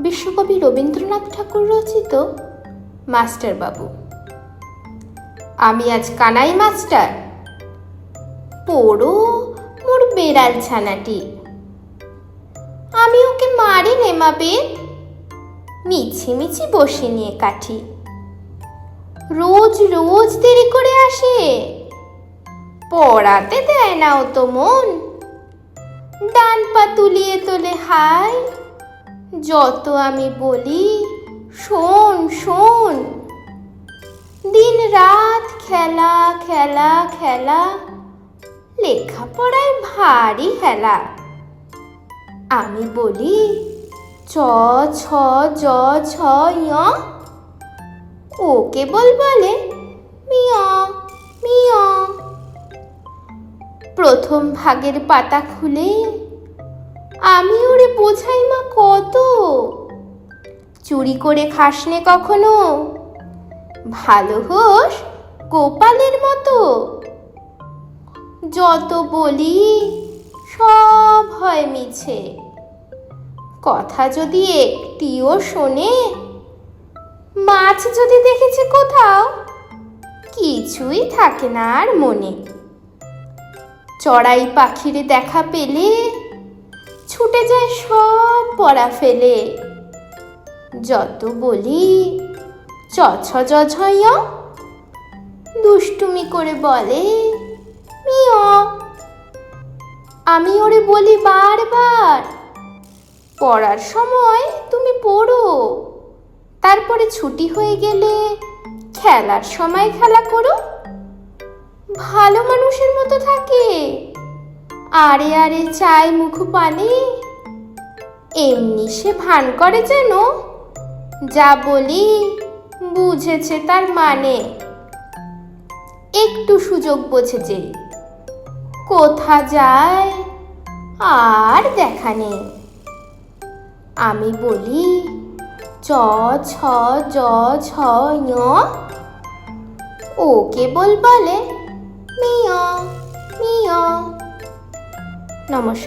বিশ্বকবি রবীন্দ্রনাথ ঠাকুর রচিত মাস্টারবাবু। আমি আজ কানাই মাস্টার। পড়ো মোর বেড়াল ছানাটি। আমি ওকে মারি নেমাবে মিছি মিছি বসে নিয়ে কাঠি। রোজ রোজ দেরি করে আসে। পড়াতে দেয় না ও তো মন। ডান পা তুলিয়ে তোলে হাই। যত আমি বলি, শোন শোন। দিন রাত খেলা খেলা খেলা, লেখাপড়ায় ভারী হেলা। আমি বলি চ ছ, জ ছ য় ও কেবল বলে মিয়া মিয়া প্রথম ভাগের পাতা খুলে, আমি ওরে বোঝাই মা কত চুরি করে খাসনে কখনো? ভালো হোস, গোপালের মতো। যত বলি, সব হয় মিছে। কথা যদি একটিও শোনে, মাছ যদি দেখেছে কোথাও, কিছুই থাকে না আর মনে। চড়াই পাখির দেখা পেলে, ছুটে যায় সব পড়া ফেলে। যত বলি চ ছ জ ঝ য়, দুষ্টুমি করে বলে মিয়। আমি ওরে বলি বারবার পড়ার সময় তুমি পড়ো। তারপরে ছুটি হয়ে গেলে খেলার সময় খেলা করো। ভালো মানুষের মতো থাকে। আরে আরে চাই মুখ পানে এমনি সে ভান করে যেন যা বলি বুঝেছে তার মানে। একটু সুযোগ বোঝেছে। কোথা যায় আর দেখা নেই। আমি বলি, চ, ছ, জ ছ ঞ। ও কেবল বলে, মিয় মিয়। নমস্কার।